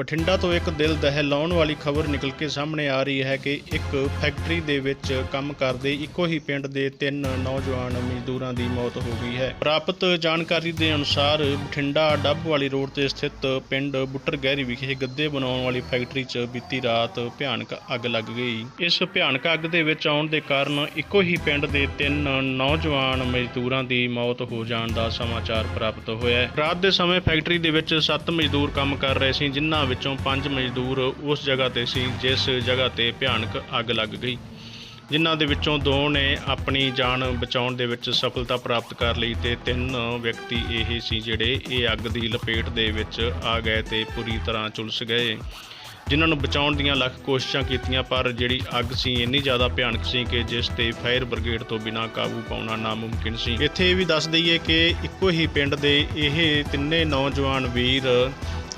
ਬਠਿੰਡਾ ਤੋਂ ਇੱਕ ਦਿਲ ਦਹਿਲਾਉਣ ਵਾਲੀ ਖਬਰ ਨਿਕਲ ਕੇ ਸਾਹਮਣੇ ਆ ਰਹੀ ਹੈ ਕਿ ਇੱਕ ਫੈਕਟਰੀ ਦੇ ਵਿੱਚ ਕੰਮ ਕਰਦੇ ਇੱਕੋ ਹੀ ਪਿੰਡ ਦੇ ਤਿੰਨ ਨੌਜਵਾਨ ਮਜ਼ਦੂਰਾਂ ਦੀ ਮੌਤ ਹੋ ਗਈ ਹੈ। ਪ੍ਰਾਪਤ ਜਾਣਕਾਰੀ ਦੇ ਅਨੁਸਾਰ ਬਠਿੰਡਾ ਡੱਬ ਵਾਲੀ ਰੋਡ ਤੇ ਸਥਿਤ ਪਿੰਡ ਬੁੱਟਰ ਗਹਿਰੀ ਵਿਖੇ ਗੱਦੇ ਬਣਾਉਣ ਵਾਲੀ ਫੈਕਟਰੀ 'ਚ ਬੀਤੀ ਰਾਤ ਭਿਆਨਕ ਅੱਗ ਲੱਗ ਗਈ। ਇਸ ਭਿਆਨਕ ਅੱਗ ਦੇ ਵਿੱਚ ਆਉਣ ਦੇ ਕਾਰਨ ਇੱਕੋ ਹੀ ਪਿੰਡ ਦੇ ਤਿੰਨ ਨੌਜਵਾਨ ਮਜ਼ਦੂਰਾਂ ਦੀ ਮੌਤ ਹੋ ਜਾਣ ਦਾ ਸਮਾਚਾਰ ਪ੍ਰਾਪਤ ਹੋਇਆ ਹੈ। ਰਾਤ ਦੇ ਸਮੇਂ ਫੈਕਟਰੀ ਦੇ ਵਿੱਚ 7 ਮਜ਼ਦੂਰ ਕੰਮ ਕਰ ਰਹੇ ਸੀ, ਜਿਨ੍ਹਾਂ ਵਿੱਚੋਂ 5 ਮਜ਼ਦੂਰ ਉਸ ਜਗ੍ਹਾ ਤੇ ਸੀ, ਜਿਸ ਜਗ੍ਹਾ ਤੇ ਭਿਆਨਕ ਅੱਗ ਲੱਗ ਗਈ। ਜਿਨ੍ਹਾਂ ਦੇ ਵਿੱਚੋਂ ਦੋ ਨੇ ਆਪਣੀ ਜਾਨ ਬਚਾਉਣ ਦੇ ਵਿੱਚ ਸਫਲਤਾ ਪ੍ਰਾਪਤ ਕਰ ਲਈ ਤੇ ਤਿੰਨ ਵਿਅਕਤੀ ਇਹ ਸੀ ਜਿਹੜੇ ਇਹ ਅੱਗ ਦੀ ਲਪੇਟ ਦੇ ਵਿੱਚ ਆ ਗਏ ਤੇ ਪੂਰੀ ਤਰ੍ਹਾਂ ਝੁਲਸ ਗਏ। ਜਿਨ੍ਹਾਂ ਨੂੰ ਬਚਾਉਣ ਦੀਆਂ ਲੱਖ ਕੋਸ਼ਿਸ਼ਾਂ ਕੀਤੀਆਂ, ਪਰ ਜਿਹੜੀ ਅੱਗ ਸੀ ਇੰਨੀ ਜ਼ਿਆਦਾ ਭਿਆਨਕ ਸੀ ਕਿ ਜਿਸ ਤੇ ਫਾਇਰ ਬ੍ਰਿਗੇਡ ਤੋਂ ਬਿਨਾਂ ਕਾਬੂ ਪਾਉਣਾ ਨਾਮੁਮਕਿਨ ਸੀ। ਇੱਥੇ ਇਹ ਵੀ ਦੱਸ ਦਈਏ ਕਿ ਇੱਕੋ ਹੀ ਪਿੰਡ ਦੇ ਇਹ ਤਿੰਨੇ ਨੌਜਵਾਨ ਵੀਰ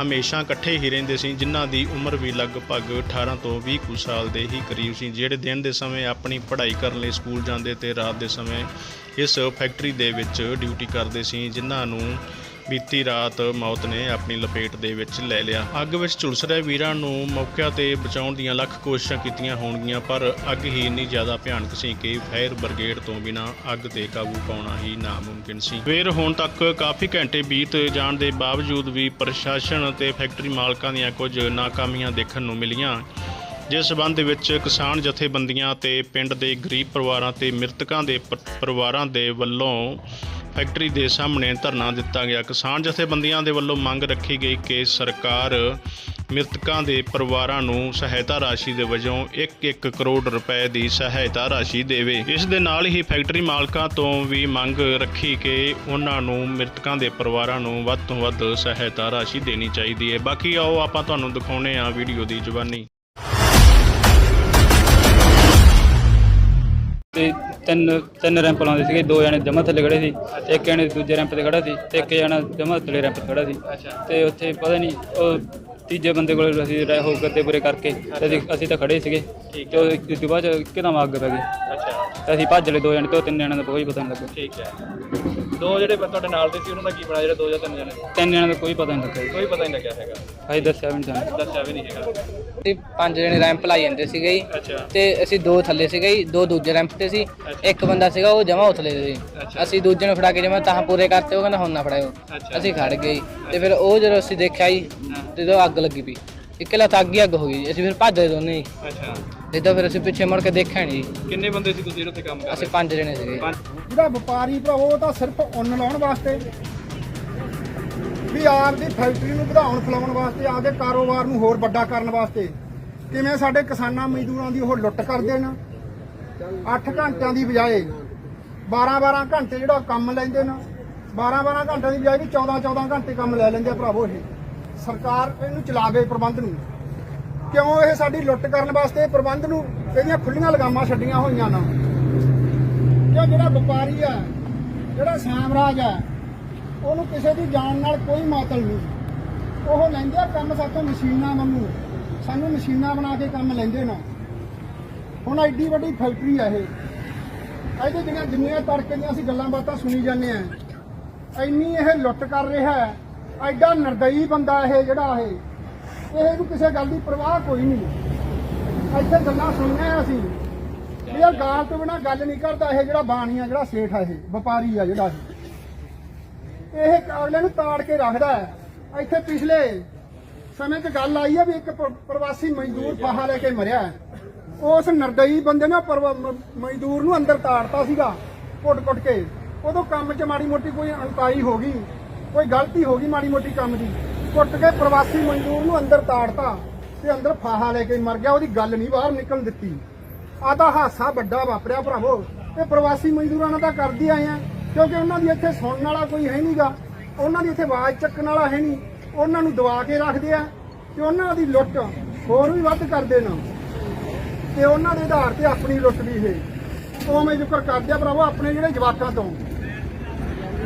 ਹਮੇਸ਼ਾ ਇਕੱਠੇ ਹੀ ਰਹਿੰਦੇ ਸੀ, ਜਿਨ੍ਹਾਂ ਦੀ ਉਮਰ ਵੀ ਲਗਭਗ 18 ਤੋਂ 20 ਕੁ ਸਾਲ ਦੇ ਹੀ ਕਰੀਬ ਸੀ, ਜਿਹੜੇ ਦਿਨ ਦੇ ਸਮੇਂ ਆਪਣੀ ਪੜ੍ਹਾਈ ਕਰਨ ਲਈ ਸਕੂਲ ਜਾਂਦੇ ਤੇ ਰਾਤ ਦੇ ਸਮੇਂ ਇਸ ਫੈਕਟਰੀ ਦੇ ਵਿੱਚ ਡਿਊਟੀ ਕਰਦੇ ਸੀ, ਜਿਨ੍ਹਾਂ ਨੂੰ ਬੀਤੀ ਰਾਤ ਮੌਤ ਨੇ ਆਪਣੀ ਲਪੇਟ ਦੇ ਵਿੱਚ ਲੈ ਲਿਆ। ਅੱਗ ਵਿੱਚ ਝੁਲਸ ਰਹੇ ਵੀਰਾਂ ਨੂੰ ਮੌਕਿਆਂ ਤੇ ਬਚਾਉਣ ਦੀਆਂ ਲੱਖ ਕੋਸ਼ਿਸ਼ਾਂ ਕੀਤੀਆਂ ਹੋਣਗੀਆਂ, ਪਰ ਅੱਗ ਹੀ ਇੰਨੀ ਜ਼ਿਆਦਾ ਭਿਆਨਕ ਸੀ ਕਿ ਫਾਇਰ ਬ੍ਰਿਗੇਡ ਤੋਂ ਬਿਨਾਂ ਅੱਗ ਤੇ ਕਾਬੂ ਪਾਉਣਾ ਹੀ ਨਾਮੁਮਕਿਨ ਸੀ। ਸਵੇਰ ਹੁਣ ਤੱਕ ਕਾਫੀ ਘੰਟੇ ਬੀਤ ਜਾਣ ਦੇ ਬਾਵਜੂਦ ਵੀ ਪ੍ਰਸ਼ਾਸਨ ਅਤੇ ਫੈਕਟਰੀ ਮਾਲਕਾਂ ਦੀਆਂ ਕੁਝ ਨਾਕਾਮੀਆਂ ਦੇਖਣ ਨੂੰ ਮਿਲੀਆਂ, ਜਿਸ ਸਬੰਧ ਵਿੱਚ ਕਿਸਾਨ ਜਥੇਬੰਦੀਆਂ ਤੇ ਪਿੰਡ ਦੇ ਗਰੀਬ ਪਰਿਵਾਰਾਂ ਤੇ ਮ੍ਰਿਤਕਾਂ ਦੇ ਪ- ਪਰਿਵਾਰਾਂ ਦੇ ਵੱਲੋਂ ਫੈਕਟਰੀ ਦੇ ਸਾਹਮਣੇ ਧਰਨਾ ਦਿੱਤਾ ਗਿਆ। ਕਿਸਾਨ ਜਥੇਬੰਦੀਆਂ ਦੇ ਵੱਲੋਂ ਮੰਗ ਰੱਖੀ ਗਈ ਕਿ ਸਰਕਾਰ ਮ੍ਰਿਤਕਾਂ ਦੇ ਪਰਿਵਾਰਾਂ ਨੂੰ ਸਹਾਇਤਾ ਰਾਸ਼ੀ ਦੇ ਵਜੋਂ 1-1 ਕਰੋੜ ਰੁਪਏ ਦੀ ਸਹਾਇਤਾ ਰਾਸ਼ੀ ਦੇਵੇ। ਇਸ ਦੇ ਨਾਲ ਹੀ ਫੈਕਟਰੀ ਮਾਲਕਾਂ ਤੋਂ ਵੀ ਮੰਗ ਰੱਖੀ ਕਿ ਉਹਨਾਂ ਨੂੰ ਮ੍ਰਿਤਕਾਂ ਦੇ ਪਰਿਵਾਰਾਂ ਨੂੰ ਵੱਧ ਤੋਂ ਵੱਧ ਸਹਾਇਤਾ ਰਾਸ਼ੀ ਦੇਣੀ ਚਾਹੀਦੀ ਹੈ। ਬਾਕੀ ਆਓ ਆਪਾਂ ਤੁਹਾਨੂੰ ਦਿਖਾਉਨੇ ਆ ਵੀਡੀਓ ਦੀ ਜ਼ੁਬਾਨੀ। ਤੇ ਤਿੰਨ ਤਿੰਨ ਰੈਂਪ ਲਾਉਂਦੇ ਸੀਗੇ ਦੋ ਜਣੇ ਜਮਾ ਥੱਲੇ ਖੜੇ ਸੀ ਇੱਕ ਜਣੇ ਦੂਜੇ ਰੈਂਪ ਤੇ ਖੜਾ ਸੀ ਤੇ ਇੱਕ ਜਣਾ ਜਮਾ ਥੱਲੇ ਰੈਂਪ ਤੇ ਖੜਾ ਸੀ। ਤੇ ਉੱਥੇ ਪਤਾ ਨਹੀਂ ਉਹ ਤੀਜੇ ਬੰਦੇ ਕੋਲ ਅਸੀਂ ਰਹਿ ਹੋ ਗੱਦੇ ਪੂਰੇ ਕਰਕੇ ਤੇ ਅਸੀਂ ਅਸੀਂ ਤਾਂ ਖੜੇ ਸੀਗੇ। ਤੇ ਉਹ ਇੱਕ ਤੋਂ ਬਾਅਦ ਇੱਕਦਮ ਅੱਗ ਪੈ ਗਈ? ਅੱਛਾ। ਅਸੀਂ ਭੱਜ ਲਏ ਦੋ ਜਣੇ ਤੇ ਉਹ ਤਿੰਨ ਜਣਿਆਂ ਦਾ ਕੋਈ ਪਤਾ ਨਹੀਂ ਲੱਗਾ ਠੀਕ ਹੈ। ਦੋ ਜਿਹੜੇ ਤੁਹਾਡੇ ਨਾਲ ਦੇ ਸੀ ਉਹਨਾਂ ਦਾ ਕੀ ਬਣਾ ਜਿਹੜੇ ਦੋ ਜਾਂ ਤਿੰਨ ਜਣੇ? ਤਿੰਨ ਜਣਿਆਂ ਦਾ ਕੋਈ ਪਤਾ ਨਹੀਂ ਲੱਗਾ ਜੀ। ਕੋਈ ਪਤਾ ਨਹੀਂ ਲੱਗਿਆ ਹੈਗਾ। ਅਸੀਂ ਦੱਸਿਆ ਵੀ ਨਹੀਂ ਸਾਨੂੰ। ਦੱਸਿਆ ਵੀ ਨਹੀਂ ਹੈਗਾ। ਅਸੀਂ ਪੰਜ ਜਣੇ ਰੈਂਪ ਲਾਈ ਜਾਂਦੇ ਸੀਗੇ ਜੀ। ਅੱਛਾ। ਤੇ ਅਸੀਂ ਦੋ ਥੱਲੇ ਸੀਗੇ ਜੀ ਦੋ ਦੂਜੇ ਰੈਂਪ ਤੇ ਸੀ। ਇੱਕ ਬੰਦਾ ਸੀਗਾ ਉਹ ਜਮਾ ਉਥਲੇ ਸੀ। ਅੱਛਾ। ਅਸੀਂ ਦੂਜੇ ਨੂੰ ਫੜਾ ਕੇ ਜਮਾ ਤਾਂ ਪੂਰੇ ਕਰਤੇ ਉਹ ਕਹਿੰਦਾ ਹੁਣ ਨਾ ਫੜਾਇਓ। ਅੱਛਾ। ਅਸੀਂ ਖੜ ਗਏ ਜੀ। ਤੇ ਫਿਰ ਉਹ ਜਦੋਂ ਅਸੀਂ ਦੇਖਿਆ ਜੀ ਤੇ ਜਦੋਂ ਅੱਗ ਲੱਗੀ ਪਈ। ਇਕੱਲਾ ਤਾਂ ਅੱਗ ਅੱਗ ਹੋ ਗਈ ਜੀ। ਅਸੀਂ ਫਿਰ ਭੱਜ ਗਏ ਦੋਨੇ ਜੀ ਅੱਛਾ। ਜਿੱਦਾਂ ਫਿਰ ਅਸੀਂ ਪਿੱਛੇ ਮੁੜ ਕੇ ਦੇਖਿਆ ਨਹੀਂ। ਜੀ। ਕਿੰਨੇ ਬੰਦੇ ਸੀ ਤੁਸੀਂ ਜਿਹੜੇ ਉੱਥੇ ਕੰਮ ਕਰ ਅਸੀਂ ਪੰਜ ਜਣੇ ਸੀਗੇ। ਪੰਜ। ਜਿਹੜਾ ਵਪਾਰੀ ਭਰਾਵੋ ਉਹ ਤਾਂ ਸਿਰਫ ਉੱਨ ਲਾਉਣ ਵਾਸਤੇ। ਵੀ ਆਪਦੀ ਫੈਕਟਰੀ ਨੂੰ ਵਧਾਉਣ ਫਲਾਉਣ ਵਾਸਤੇ ਆਪਦੇ ਕਾਰੋਬਾਰ ਨੂੰ ਹੋਰ ਵੱਡਾ ਕਰਨ ਵਾਸਤੇ। ਕਿਵੇਂ ਸਾਡੇ ਕਿਸਾਨਾਂ ਮਜ਼ਦੂਰਾਂ ਦੀ ਉਹ ਲੁੱਟ ਕਰਦੇ ਨੇ 8 ਘੰਟਿਆਂ ਦੀ ਬਜਾਏ 12-12 ਘੰਟੇ ਜਿਹੜਾ ਕੰਮ ਲੈਂਦੇ ਨੇ। 12-12 ਘੰਟਿਆਂ ਦੀ ਬਜਾਏ ਵੀ 14-14 ਘੰਟੇ ਕੰਮ ਲੈ ਲੈਂਦੇ ਆ ਭਰਾਵੋ ਇਹ। ਸਰਕਾਰ ਇਹਨੂੰ ਚਲਾਵੇ ਪ੍ਰਬੰਧ ਨੂੰ। ਕਿਉਂ ਇਹ ਸਾਡੀ ਲੁੱਟ ਕਰਨ ਵਾਸਤੇ ਪ੍ਰਬੰਧ ਨੂੰ ਇਹਦੀਆਂ ਖੁੱਲੀਆਂ ਲਗਾਮਾਂ ਛੱਡੀਆਂ ਹੋਈਆਂ ਨਾ? ਕਿਉਂ ਜਿਹੜਾ ਵਪਾਰੀ ਆ, ਜਿਹੜਾ ਸਾਮਰਾਜ ਆ, ਉਹਨੂੰ ਕਿਸੇ ਦੀ ਜਾਨ ਨਾਲ ਕੋਈ ਮਾਤਲ ਨਹੀਂ। ਉਹ ਲੈਂਦੇ ਆ ਕੰਮ ਸਾਥੋਂ ਮਸ਼ੀਨਾਂ ਵਾਂਗੂ। ਸਾਨੂੰ ਮਸ਼ੀਨਾਂ ਬਣਾ ਕੇ ਕੰਮ ਲੈਂਦੇ ਨਾ। ਹੁਣ ਐਡੀ ਵੱਡੀ ਫੈਕਟਰੀ ਆ ਇਹ। ਇਹਦੇ ਜਿਹੜੀਆਂ ਜਿੰਨੀਆਂ ਤੜਕੇ ਦੀਆਂ ਅਸੀਂ ਗੱਲਾਂ ਬਾਤਾਂ ਸੁਣੀ ਜਾਂਦੇ ਆ। ਇੰਨੀ ਇਹ ਲੁੱਟ ਕਰ ਰਿਹਾ ਹੈ। ਐਡਾ ਨਰਦਈ ਬੰਦਾ ਇਹ ਜਿਹੜਾ ਇਹ ਇਹ ਇਹਨੂੰ ਕਿਸੇ ਗੱਲ ਦੀ ਪਰਵਾਹ ਕੋਈ ਨਹੀਂ। ਇੱਥੇ ਗੱਲਾਂ ਸੁਣੀਆਂ ਅਸੀਂ। ਯਾਰ ਗਾਲ ਤੋਂ ਬਿਨਾ ਗੱਲ ਨਹੀਂ ਕਰਦਾ, ਇਹ ਜਿਹੜਾ ਬਾਣੀ ਆ, ਜਿਹੜਾ ਸੇਠ ਆ ਇਹ, ਵਪਾਰੀ ਆ ਜਿਹੜਾ ਇਹ। ਇਹ ਅਗਲੇ ਨੂੰ ਤਾੜ ਕੇ ਰੱਖਦਾ ਹੈ। ਇੱਥੇ ਪਿਛਲੇ ਸਮੇਂ 'ਚ ਗੱਲ ਆਈ ਆ ਵੀ ਇੱਕ ਪ੍ਰਵਾਸੀ ਮਜ਼ਦੂਰ ਫਾਹਾ ਲੈ ਕੇ ਮਰਿਆ ਉਸ ਨਰਦਈ ਬੰਦੇ ਨੇ ਮਜ਼ਦੂਰ ਨੂੰ ਅੰਦਰ ਤਾੜਤਾ ਸੀਗਾ, ਕੁੱਟ-ਕੁੱਟ ਕੇ। ਉਦੋਂ ਕੰਮ 'ਚ ਮਾੜੀ ਮੋਟੀ ਕੋਈ ਅਣਤਾਈ ਹੋ ਗਈ। ਕੋਈ ਗਲਤੀ ਹੋ ਗਈ ਮਾੜੀ ਮੋਟੀ ਕੰਮ ਦੀ, ਕੁੱਟ ਕੇ ਪ੍ਰਵਾਸੀ ਮਜ਼ਦੂਰ ਨੂੰ ਅੰਦਰ ਤਾੜਤਾ ਤੇ ਅੰਦਰ ਫਾਹਾ ਲੈ ਕੇ ਮਰ ਗਿਆ, ਉਹਦੀ ਗੱਲ ਨਹੀਂ ਬਾਹਰ ਨਿਕਲਣ ਦਿੱਤੀ। ਆ ਤਾਂ ਹਾਸਾ ਵੱਡਾ ਵਾਪਰਿਆ ਭਰਾਵੋ, ਇਹ ਪ੍ਰਵਾਸੀ ਮਜ਼ਦੂਰਾਂ ਨਾਲ ਤਾਂ ਕਰਦੀ ਆਏ ਆ, ਕਿਉਂਕਿ ਉਹਨਾਂ ਦੀ ਇੱਥੇ ਸੁਣਨ ਵਾਲਾ ਕੋਈ ਹੈ ਨਹੀਂਗਾ, ਉਹਨਾਂ ਦੀ ਇੱਥੇ ਆਵਾਜ਼ ਚੱਕਣ ਵਾਲਾ ਹੈ ਨਹੀਂ, ਉਹਨਾਂ ਨੂੰ ਦਬਾ ਕੇ ਰੱਖਦੇ ਆ, ਤੇ ਉਹਨਾਂ ਦੀ ਲੁੱਟ ਹੋਰ ਵੀ ਵੱਧ ਕਰਦੇ ਨੇ। ਤੇ ਉਹਨਾਂ ਦੇ ਆਧਾਰ ਤੇ ਆਪਣੀ ਲੁੱਟ ਵੀ ਹੈ ਉਵੇਂ ਜ਼ਿਕਰ ਕਰਦੇ ਆ ਭਰਾਵੋ, ਆਪਣੇ ਜਿਹੜੇ ਜਵਾਕਾਂ ਤੋਂ।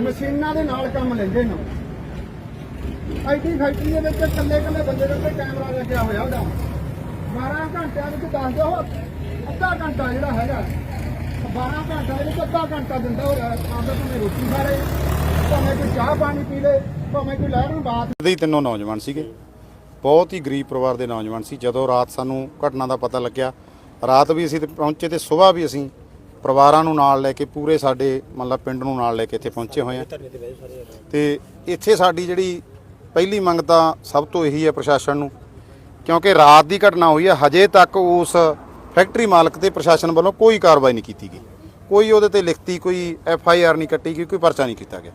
ਮਸ਼ੀਨਾਂ ਦੇ ਨਾਲ ਕੰਮ ਲੈਂਦੇ ਨੇ। ਆਈਟੀ ਫੈਕਟਰੀ ਦੇ ਵਿੱਚ ਇਕੱਲੇ ਇਕੱਲੇ ਬੰਦੇ ਦੇ ਉੱਤੇ ਕੈਮਰਾ ਲੱਗਿਆ ਹੋਇਆ ਉਹਦਾ। 12 ਘੰਟਿਆਂ ਵਿੱਚ ਦੱਸ ਦਿਓ, ਅੱਧਾ ਘੰਟਾ ਜਿਹੜਾ ਹੈਗਾ। 12 ਘੰਟਾ ਵਿੱਚ ਅੱਧਾ ਘੰਟਾ ਦਿੰਦਾ ਉਹ ਆਪਦਾ ਭਾਵੇਂ ਰੋਟੀ ਖਾ ਲੇ ਭਾਵੇਂ ਕੋਈ ਚਾਹ ਪਾਣੀ ਪੀ ਲੇ ਭਾਵੇਂ ਕੋਈ ਲਹਿਰ ਨੂੰ ਬਾਤ ਦੇ ਤਿੰਨੋਂ ਨੌਜਵਾਨ ਸੀਗੇ। ਬਹੁਤ ਹੀ ਗਰੀਬ ਪਰਿਵਾਰ ਦੇ ਨੌਜਵਾਨ ਸੀ। ਜਦੋਂ ਰਾਤ ਸਾਨੂੰ ਘਟਨਾ ਦਾ ਪਤਾ ਲੱਗਿਆ, ਰਾਤ ਵੀ ਅਸੀਂ ਪਹੁੰਚੇ ਤੇ ਸਵੇਰ ਵੀ ਅਸੀਂ ਪਰਿਵਾਰਾਂ ਨੂੰ ਨਾਲ ਲੈ ਕੇ ਪੂਰੇ ਸਾਡੇ ਮਤਲਬ ਪਿੰਡ ਨੂੰ ਨਾਲ ਲੈ ਕੇ ਇੱਥੇ ਪਹੁੰਚੇ ਹੋਏ ਆ। ਤੇ ਇੱਥੇ ਸਾਡੀ ਜਿਹੜੀ ਪਹਿਲੀ ਮੰਗ ਤਾਂ ਸਭ ਤੋਂ ਇਹੀ ਹੈ ਪ੍ਰਸ਼ਾਸਨ ਨੂੰ, ਕਿਉਂਕਿ ਰਾਤ ਦੀ ਘਟਨਾ ਹੋਈ ਹੈ, ਹਜੇ ਤੱਕ ਉਸ ਫੈਕਟਰੀ ਮਾਲਕ ਤੇ ਪ੍ਰਸ਼ਾਸਨ ਵੱਲੋਂ ਕੋਈ ਕਾਰਵਾਈ ਨਹੀਂ ਕੀਤੀ ਗਈ। ਕੋਈ ਉਹਦੇ ਤੇ ਲਿਖਤੀ ਕੋਈ ਐਫ ਆਈ ਆਰ ਨਹੀਂ ਕੱਟੀ ਗਈ, ਕੋਈ ਪਰਚਾ ਨਹੀਂ ਕੀਤਾ ਗਿਆ।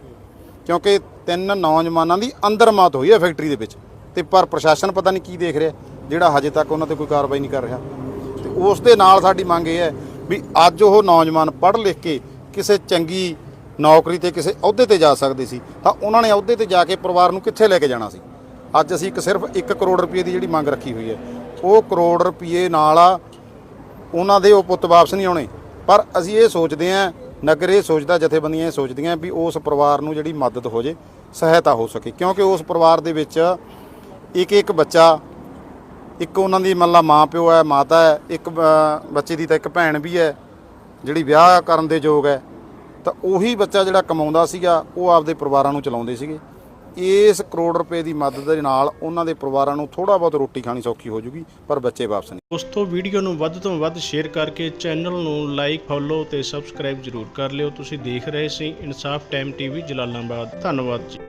ਕਿਉਂਕਿ ਤਿੰਨ ਨੌਜਵਾਨਾਂ ਦੀ ਅੰਦਰ ਮੌਤ ਹੋਈ ਹੈ ਫੈਕਟਰੀ ਦੇ ਵਿੱਚ, ਤੇ ਪਰ ਪ੍ਰਸ਼ਾਸਨ ਪਤਾ ਨਹੀਂ ਕੀ ਦੇਖ ਰਿਹਾ, ਜਿਹੜਾ ਹਜੇ ਤੱਕ ਉਹਨਾਂ ਤੇ ਕੋਈ ਕਾਰਵਾਈ ਨਹੀਂ ਕਰ ਰਿਹਾ। ਤੇ ਉਸ ਦੇ ਨਾਲ ਸਾਡੀ ਮੰਗ ਇਹ ਹੈ ਵੀ ਅੱਜ ਉਹ ਨੌਜਵਾਨ ਪੜ੍ਹ ਲਿਖ ਕੇ ਕਿਸੇ ਚੰਗੀ ਨੌਕਰੀ ਤੇ ਕਿਸੇ ਅਹੁਦੇ ਤੇ ਜਾ ਸਕਦੇ ਸੀ, ਤਾਂ ਉਹਨਾਂ ਨੇ ਅਹੁਦੇ ਤੇ ਜਾ ਕੇ ਪਰਿਵਾਰ ਨੂੰ ਕਿੱਥੇ ਲੈ ਕੇ ਜਾਣਾ ਸੀ? ਅੱਜ ਅਸੀਂ ਇੱਕ ਸਿਰਫ 1 ਕਰੋੜ ਰੁਪਏ ਦੀ ਜਿਹੜੀ ਮੰਗ ਰੱਖੀ ਹੋਈ ਹੈ, ਉਹ ਕਰੋੜ ਰੁਪਏ ਨਾਲ ਆ, ਉਹਨਾਂ ਦੇ ਉਹ ਪੁੱਤ ਵਾਪਸ ਨਹੀਂ ਆਉਣੇ। ਪਰ ਅਸੀਂ ਇਹ ਸੋਚਦੇ ਆਂ ਨਗਰ ਇਹ ਸੋਚਦਾ, ਜਥੇਬੰਦੀਆਂ ਇਹ ਸੋਚਦੀਆਂ ਵੀ ਉਸ ਪਰਿਵਾਰ ਨੂੰ ਜਿਹੜੀ ਮਦਦ ਹੋ ਜੇ, ਸਹਾਇਤਾ ਹੋ ਸਕੇ। ਕਿਉਂਕਿ ਉਸ ਪਰਿਵਾਰ ਦੇ ਵਿੱਚ ਇੱਕ ਇੱਕ ਬੱਚਾ ਇੱਕ ਉਹਨਾਂ ਦੀ ਮੰਨ ਲਾ ਮਾਂ ਪਿਓ ਹੈ, ਮਾਤਾ ਹੈ, ਇੱਕ ਬੱਚੇ ਦੀ ਤਾਂ ਇੱਕ ਭੈਣ ਵੀ ਹੈ, ਜਿਹੜੀ ਵਿਆਹ ਕਰਨ ਦੇ ਯੋਗ ਹੈ, ਤਾਂ ਉਹੀ ਬੱਚਾ ਜਿਹੜਾ ਕਮਾਉਂਦਾ ਸੀਗਾ, ਉਹ ਆਪਦੇ ਪਰਿਵਾਰਾਂ ਨੂੰ ਚਲਾਉਂਦੇ ਸੀਗੇ। ਇਸ ਕਰੋੜ ਰੁਪਏ ਦੀ ਮਦਦ ਦੇ ਨਾਲ ਉਹਨਾਂ ਦੇ ਪਰਿਵਾਰਾਂ ਨੂੰ ਥੋੜਾ ਬਹੁਤ ਰੋਟੀ ਖਾਣੀ ਸੌਖੀ ਹੋ ਜੂਗੀ, ਪਰ ਬੱਚੇ ਵਾਪਸ ਨਹੀਂ। ਉਸ ਤੋਂ ਵੀਡੀਓ ਨੂੰ ਵੱਧ ਤੋਂ ਵੱਧ ਸ਼ੇਅਰ ਕਰਕੇ ਚੈਨਲ ਨੂੰ ਲਾਈਕ, ਫੋਲੋ ਤੇ ਸਬਸਕ੍ਰਾਈਬ ਜ਼ਰੂਰ ਕਰ ਲਿਓ। ਤੁਸੀਂ ਦੇਖ ਰਹੇ ਸੀ ਇਨਸਾਫ ਟਾਈਮ ਟੀਵੀ ਜਲਾਲਾਬਾਦ। ਧੰਨਵਾਦ ਜੀ।